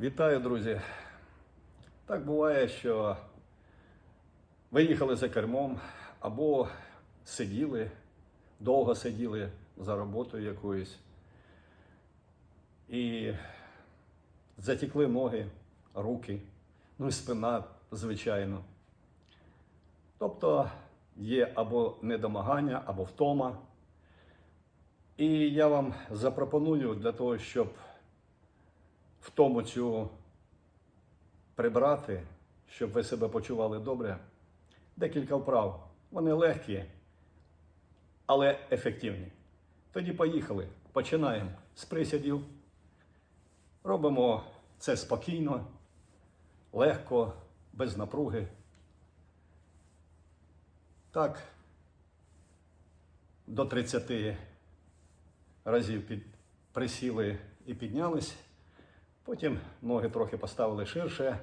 Вітаю, друзі. Так буває, що ви їхали за кермом або сиділи, довго сиділи за роботою якоюсь. І затікли ноги, руки, ну і спина, звичайно. Тобто є або недомагання, або втома. І я вам запропоную для того, щоб втому цю прибрати, щоб ви себе почували добре, декілька вправ. Вони легкі, але ефективні. Тоді поїхали. Починаємо з присядів. Робимо це спокійно, легко, без напруги. Так, до 30 разів під, присіли і піднялись. Потім ноги трохи поставили ширше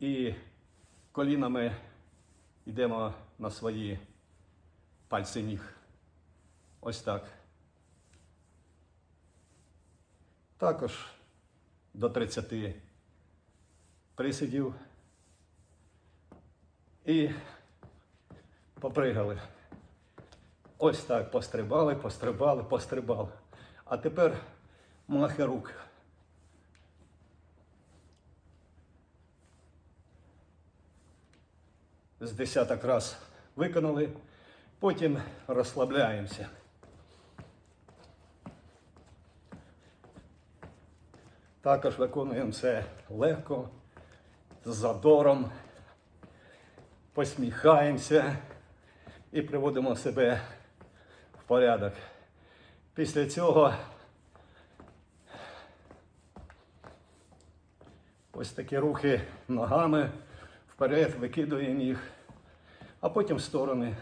і колінами йдемо на свої пальці ніг. Ось так. Також до 30 присидів і попригали. Ось так пострибали, пострибали, пострибали. А тепер махи рук. З десяток раз виконали, потім розслабляємося. Також виконуємо це легко, з задором, посміхаємося і приводимо себе в порядок. Після цього ось такі рухи ногами вперед, викидуємо їх, а потім в сторони.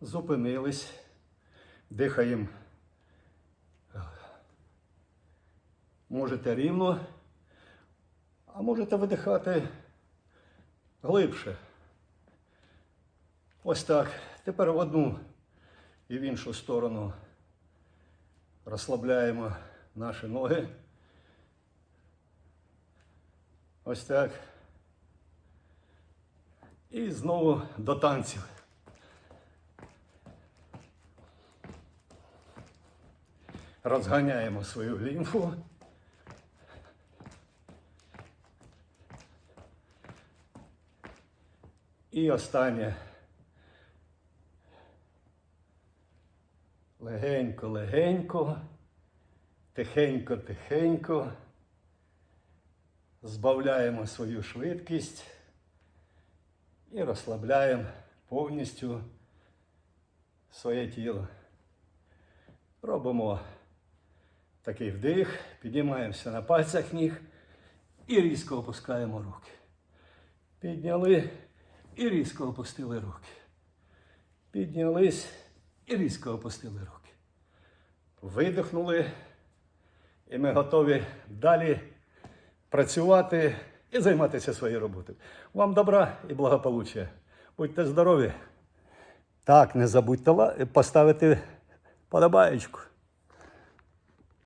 Зупинились, дихаємо. Можете рівно, а можете видихати глибше. Ось так. Тепер в одну і в іншу сторону розслабляємо наші ноги. Ось так. І знову до танців. Розганяємо свою лімфу. І останнє. Легенько, легенько, тихенько, тихенько. Збавляємо свою швидкість і розслабляємо повністю своє тіло. Робимо такий вдих, піднімаємося на пальцях ніг і різко опускаємо руки. Підняли і різко опустили руки. Піднялись і різко опустили руки. Видихнули, і ми готові далі працювати і займатися своєю роботою. Вам добра і благополуччя. Будьте здорові. Так, не забудьте поставити подобаєчку.